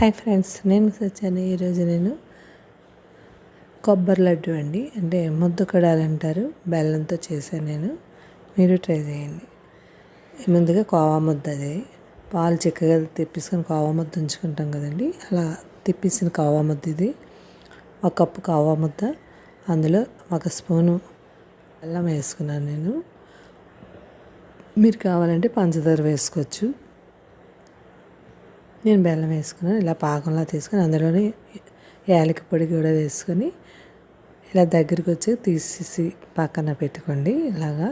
Hi friends నేను సచ్చాను ఈరోజు నేను కొబ్బరి లడ్డు అండి. అంటే ముద్దు కడాలు అంటారు బెల్లంతో చేశాను నేను. మీరు ట్రై చేయండి. ముందుగా కోవా ముద్ద అది. పాలు చిక్కగా తెప్పించుకొని కోవా ముద్ద ఉంచుకుంటాం కదండి. అలా తెప్పించిన కోవా ముద్ద ఇది. ఒక కప్పు కోవా ముద్ద. అందులో ఒక స్పూను బెల్లం వేసుకున్నాను నేను. మీరు కావాలంటే పంచదార వేసుకోవచ్చు. నేను బెల్లం వేసుకున్నాను ఇలా పాకంలా తీసుకొని అందులోనే యాలకి పొడి కూడా వేసుకొని ఇలా దగ్గరికి వచ్చి తీసేసి పక్కన పెట్టుకోండి ఇలాగా.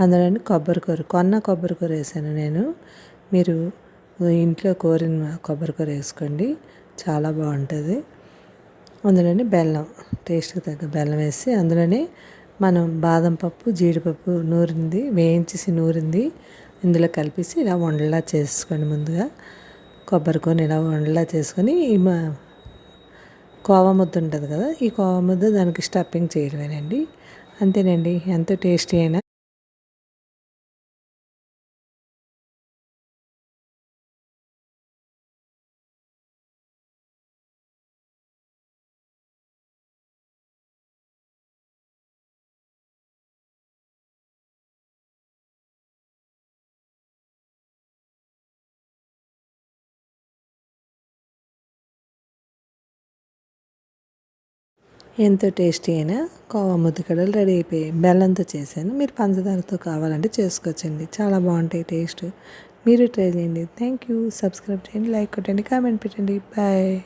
అందులోని కొబ్బరి కూర కొన్న కొబ్బరి కూర వేసాను నేను. మీరు ఇంట్లో కోరిన కొబ్బరి కూర వేసుకోండి చాలా బాగుంటుంది. అందులోని బెల్లం టేస్ట్కి తగ్గ బెల్లం వేసి అందులోనే మనం బాదం పప్పు జీడిపప్పు నూరింది వేయించేసి నూరింది ఇందులో కలిపేసి ఇలా వండలా చేసుకోండి ముందుగా. కొబ్బరికొని ఇలా వండలా చేసుకొని కోవా ముద్ద ఉంటుంది కదా ఈ కోవా ముద్ద దానికి స్టఫింగ్ చేయడమేనండి. అంతేనండి ఎంతో టేస్టీ అయినా ఎంతో టేస్టీ అయిన కోవా ముద్దకడలు రెడీ అయిపోయాయి బెల్లంతో చేశాను. మీరు పంచదారతో కావాలంటే చేసుకోవచ్చండి. చాలా బాగుంటాయి టేస్ట్. మీరు ట్రై చేయండి. Thank you. సబ్స్క్రైబ్ చేయండి లైక్ కొట్టండి కామెంట్ పెట్టండి. బాయ్.